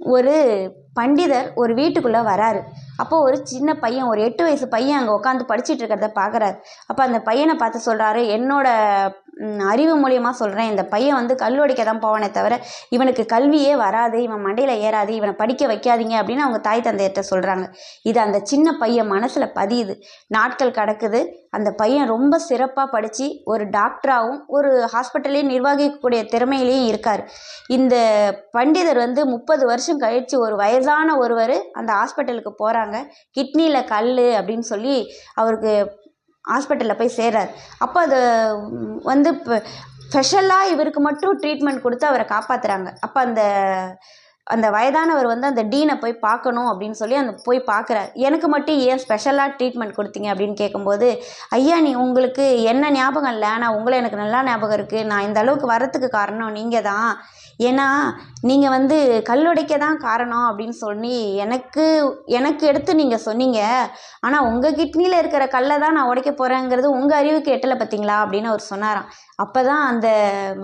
ஒரு பண்டிதர் ஒரு வீட்டுக்குள்ளே வராரு. அப்போ ஒரு சின்ன பையன் ஒரு எட்டு வயசு பையன் அங்கே உட்காந்து படிச்சுட்டு இருக்கிறத பார்க்குறாரு அப்போ அந்த பையனை பார்த்து சொல்கிறாரு என்னோட அறிவு மூலியமாக சொல்கிறேன் இந்த பையன் வந்து கல்லூடிக்க தான் போவானே தவிர இவனுக்கு கல்வியே வராது இவன் மண்டையில் ஏறாது இவனை படிக்க வைக்காதீங்க அப்படின்னு அவங்க தாய் தந்தையர்கிட்ட சொல்கிறாங்க இது அந்த சின்ன பையன் மனசில் பதியுது. நாட்கள் கடக்குது. அந்த பையன் ரொம்ப சிறப்பாக படித்து ஒரு டாக்டராகவும் ஒரு ஹாஸ்பிட்டலையும் நிர்வகிக்கக்கூடிய திறமையிலையும் இருக்கார். இந்த பண்டிதர் வந்து முப்பது வருஷம் கழித்து ஒரு வயதான ஒருவர் அந்த ஹாஸ்பிட்டலுக்கு போகிறாங்க கிட்னியில் கல் அப்படின்னு சொல்லி அவருக்கு ஹாஸ்பிட்டலில் போய் சேர்றார். அப்போ அது வந்து இப்போ ஸ்பெஷலாக இவருக்கு மட்டும் ட்ரீட்மெண்ட் கொடுத்து அவரை காப்பாற்றுறாங்க அப்போ அந்த அந்த வயதானவர் வந்து அந்த டீனை போய் பார்க்கணும் அப்படின்னு சொல்லி அந்த போய் பார்க்குறார். எனக்கு மட்டும் ஏன் ஸ்பெஷலாக ட்ரீட்மெண்ட் கொடுத்தீங்க அப்படின்னு கேட்கும்போது ஐயா நீ உங்களுக்கு என்ன ஞாபகம் இல்லை? ஆனால் உங்களை எனக்கு நல்லா ஞாபகம் இருக்குது நான் இந்த அளவுக்கு வரத்துக்கு காரணம் நீங்கள் தான் ஏன்னா நீங்கள் வந்து கல்லுடைக்க தான் காரணம் அப்படின்னு சொல்லி எனக்கு எனக்கு எடுத்து நீங்கள் சொன்னீங்க. ஆனால் உங்கள் கிட்னியில் இருக்கிற கல்லை தான் நான் உடைக்க போகிறேங்கிறது உங்கள் அறிவுக்கு எட்டலை பார்த்தீங்களா அப்படின்னு அவர் சொன்னாராம். அப்போ தான் அந்த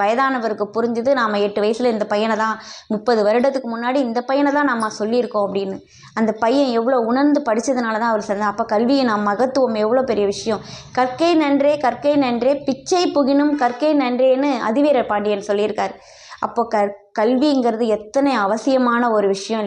வயதானவருக்கு புரிஞ்சுது நாம் எட்டு வயசில் இந்த பையனை தான் முப்பது வருடத்துக்கு முன்னாடி இந்த பையனை தான் நம்ம சொல்லியிருக்கோம் அப்படின்னு. அந்த பையன் எவ்வளோ உணர்ந்து படித்ததுனால தான் அவர் சொன்னார். அப்போ கல்வியின் நான் மகத்துவம். எவ்வளோ பெரிய விஷயம். கற்கை நன்றே கற்கை நன்றே பிச்சை புகினும் கற்கை நன்றேன்னு அதிவீர பாண்டியன் சொல்லியிருக்கார். அப்போ க கல்விங்கிறது எத்தனை அவசியமான ஒரு விஷயம்